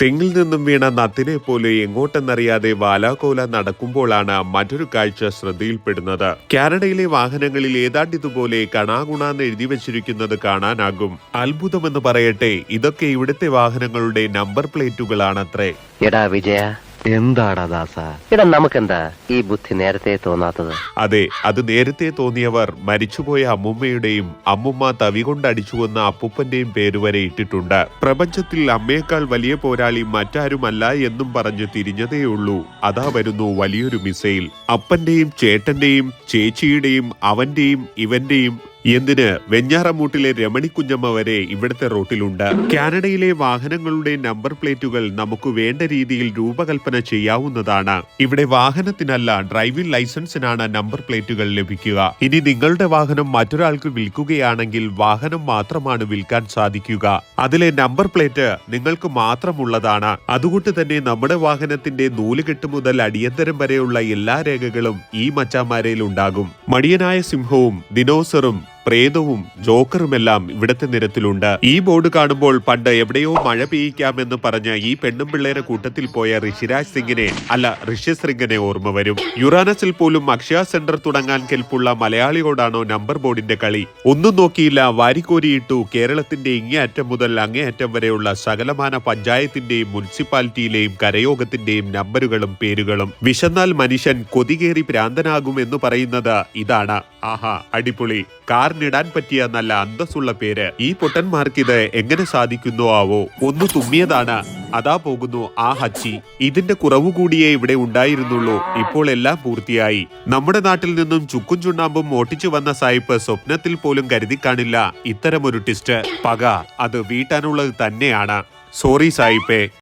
തെങ്ങിൽ നിന്നും വീണ നത്തിനെ പോലെ എങ്ങോട്ടെന്നറിയാതെ വാലാകോല നടക്കുമ്പോഴാണ് മറ്റൊരു കാഴ്ച ശ്രദ്ധയിൽപ്പെടുന്നത്. കാനഡയിലെ വാഹനങ്ങളിൽ ഏതാണ്ട് ഇതുപോലെ കണാകുണാന്ന് എഴുതി വെച്ചിരിക്കുന്നത് കാണാനാകും. അത്ഭുതമെന്ന് പറയട്ടെ ഇതൊക്കെ ഇവിടുത്തെ വാഹനങ്ങളുടെ നമ്പർ പ്ലേറ്റുകളാണത്രേ. വിജയ എന്താടാ ദാസ? എടാ നമുക്കെന്താ ഈ ബുദ്ധി നേരത്തെ തോന്നാത്തത്? അതെ അത് നേരത്തെ തോന്നിയവർ മരിച്ചുപോയ അമ്മുമ്മയുടെയും അമ്മുമ്മ തവി കൊണ്ട് അടിച്ചുവന്ന അപ്പൂപ്പന്റെയും പേര് വരെ ഇട്ടിട്ടുണ്ട്. പ്രപഞ്ചത്തിൽ അമ്മയേക്കാൾ വലിയ പോരാളി മറ്റാരുമല്ല എന്നും പറഞ്ഞ് തിരിഞ്ഞതേയുള്ളൂ അതാ വരുന്നു വലിയൊരു മിസൈൽ. അപ്പന്റെയും ചേട്ടന്റെയും ചേച്ചിയുടെയും അവന്റെയും ഇവന്റെയും എന്തിന് വെഞ്ഞാറമൂട്ടിലെ രമണിക്കുഞ്ഞമ്മ വരെ ഇവിടുത്തെ റോട്ടിലുണ്ട്? കാനഡയിലെ വാഹനങ്ങളുടെ നമ്പർ പ്ലേറ്റുകൾ നമുക്ക് വേണ്ട രീതിയിൽ രൂപകൽപ്പന ചെയ്യാവുന്നതാണ്. ഇവിടെ വാഹനത്തിനല്ല ഡ്രൈവിംഗ് ലൈസൻസിനാണ് നമ്പർ പ്ലേറ്റുകൾ ലഭിക്കുക. ഇനി നിങ്ങളുടെ വാഹനം മറ്റൊരാൾക്ക് വിൽക്കുകയാണെങ്കിൽ വാഹനം മാത്രമാണ് വിൽക്കാൻ സാധിക്കുക. അതിലെ നമ്പർ പ്ലേറ്റ് നിങ്ങൾക്ക് മാത്രമുള്ളതാണ്. അതുകൊണ്ട് തന്നെ നമ്മുടെ വാഹനത്തിന്റെ നൂലുകെട്ട് മുതൽ അടിയന്തരം വരെയുള്ള എല്ലാ രേഖകളും ഈ മച്ചാമാരയിൽ ഉണ്ടാകും. മടിയനായ സിംഹവും ദിനോസറും പ്രേതവും ജോക്കറുമെല്ലാം ഇവിടത്തെ നിരത്തിലുണ്ട്. ഈ ബോർഡ് കാണുമ്പോൾ പണ്ട് എവിടെയോ മഴ പെയ്യിക്കാമെന്ന് പറഞ്ഞ ഈ പെണ്ണും പിള്ളേരെ കൂട്ടത്തിൽ പോയ ഋഷിരാജ് സിംഗിനെ അല്ല ഋഷ്യ സിംഗിനെ ഓർമ്മ വരും. യുറാനസിൽ പോലും അക്ഷയ സെന്റർ തുടങ്ങാൻ കെൽപ്പുള്ള മലയാളിയോടാണോ നമ്പർ ബോർഡിന്റെ കളി? ഒന്നും നോക്കിയില്ല വാരിക്കോരിയിട്ടു കേരളത്തിന്റെ ഇങ്ങേയറ്റം മുതൽ അങ്ങേയറ്റം വരെയുള്ള സകലമാന പഞ്ചായത്തിന്റെയും മുനിസിപ്പാലിറ്റിയിലെയും കരയോഗത്തിന്റെയും നമ്പറുകളും പേരുകളും. വിശന്നാൽ മനുഷ്യൻ കൊതികേറി ഭ്രാന്തനാകും എന്ന് പറയുന്നത് ഇതാണ്. ആഹാ അടിപൊളി. കാറിനിടാൻ പറ്റിയ നല്ല അന്തസ്സുള്ള പേര്. ഈ പൊട്ടന്മാർക്ക് ഇത് എങ്ങനെ സാധിക്കുന്നു ആവോ? ഒന്ന് തുമ്മിയതാണ്. അതാ പോകുന്നു ആ ഹച്ചി. ഇതിന്റെ കുറവ് കൂടിയേ ഇവിടെ ഉണ്ടായിരുന്നുള്ളൂ. ഇപ്പോൾ എല്ലാം പൂർത്തിയായി. നമ്മുടെ നാട്ടിൽ നിന്നും ചുക്കും ചുണ്ണാമ്പും ഓട്ടിച്ചു വന്ന സായിപ്പ് സ്വപ്നത്തിൽ പോലും കരുതി കാണില്ല. ഇത്തരമൊരു ടിസ്റ്റ് പക. അത് വീട്ടാനുള്ളത് തന്നെയാണ്. സോറി സായിപ്പേ.